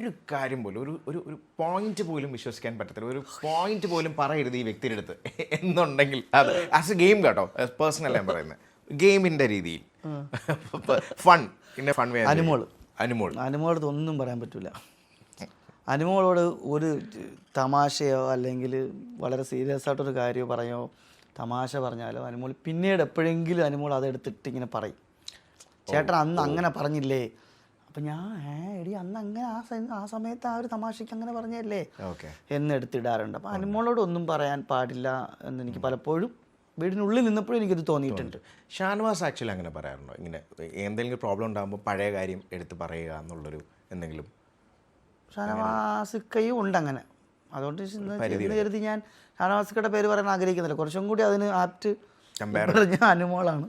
ഒരു കാര്യം പോലും ഒരു ഒരു ഒരു പോയിന്റ് പോലും വിശ്വസിക്കാൻ പറ്റത്തില്ല. ഒരു പോയിന്റ് പോലും പറയരുത് ഈ വ്യക്തിയുടെ അടുത്ത്. എന്നുണ്ടെങ്കിൽ അത് ആസ് എ ഗെയിം കേട്ടോ പേഴ്സണൽ ഞാൻ പറയുന്നത് ഗെയിമിന്റെ രീതിയിൽ. ഫൺ പിന്നെ ഫൺ വേ അനുമോൾ. അനുമോൾ അനുമോളത് ഒന്നും പറയാൻ പറ്റില്ല അനുമോളോട് ഒരു തമാശയോ അല്ലെങ്കിൽ വളരെ സീരിയസ് ആയിട്ടൊരു കാര്യമോ പറയോ തമാശ പറഞ്ഞാലോ അനുമോൾ പിന്നീട് എപ്പോഴെങ്കിലും അനുമോൾ അതെടുത്തിട്ട് ഇങ്ങനെ പറയും. ചേട്ടൻ അന്ന് അങ്ങനെ പറഞ്ഞില്ലേ? അപ്പം ഞാൻ ഏ എടി അന്ന് അങ്ങനെ ആ ആ സമയത്ത് ആ ഒരു തമാശയ്ക്ക് അങ്ങനെ പറഞ്ഞല്ലേ ഓക്കെ. എന്ന് എടുത്തിടാറുണ്ട്. അപ്പം അനുമോളോട് ഒന്നും പറയാൻ പാടില്ല എന്ന് എനിക്ക് പലപ്പോഴും വീടിനുള്ളിൽ നിന്നപ്പോഴും എനിക്കത് തോന്നിയിട്ടുണ്ട്. ഷാൻവാസ് ആക്ച്വലി അങ്ങനെ പറയാറുണ്ടോ? ഇങ്ങനെ എന്തെങ്കിലും പ്രോബ്ലം ഉണ്ടാകുമ്പോൾ പഴയ കാര്യം എടുത്ത് പറയുക എന്നുള്ളൊരു എന്തെങ്കിലും? ഷാനവാസിക്കയും ഉണ്ട് അങ്ങനെ. അതുകൊണ്ട് കരുതി ഞാൻ ഷാനവാസിക്കയുടെ പേര് പറയാൻ ആഗ്രഹിക്കുന്നില്ല. കുറച്ചും കൂടി അതിന് ആപ്റ്റ് ഞാൻ അനുമോളാണ്.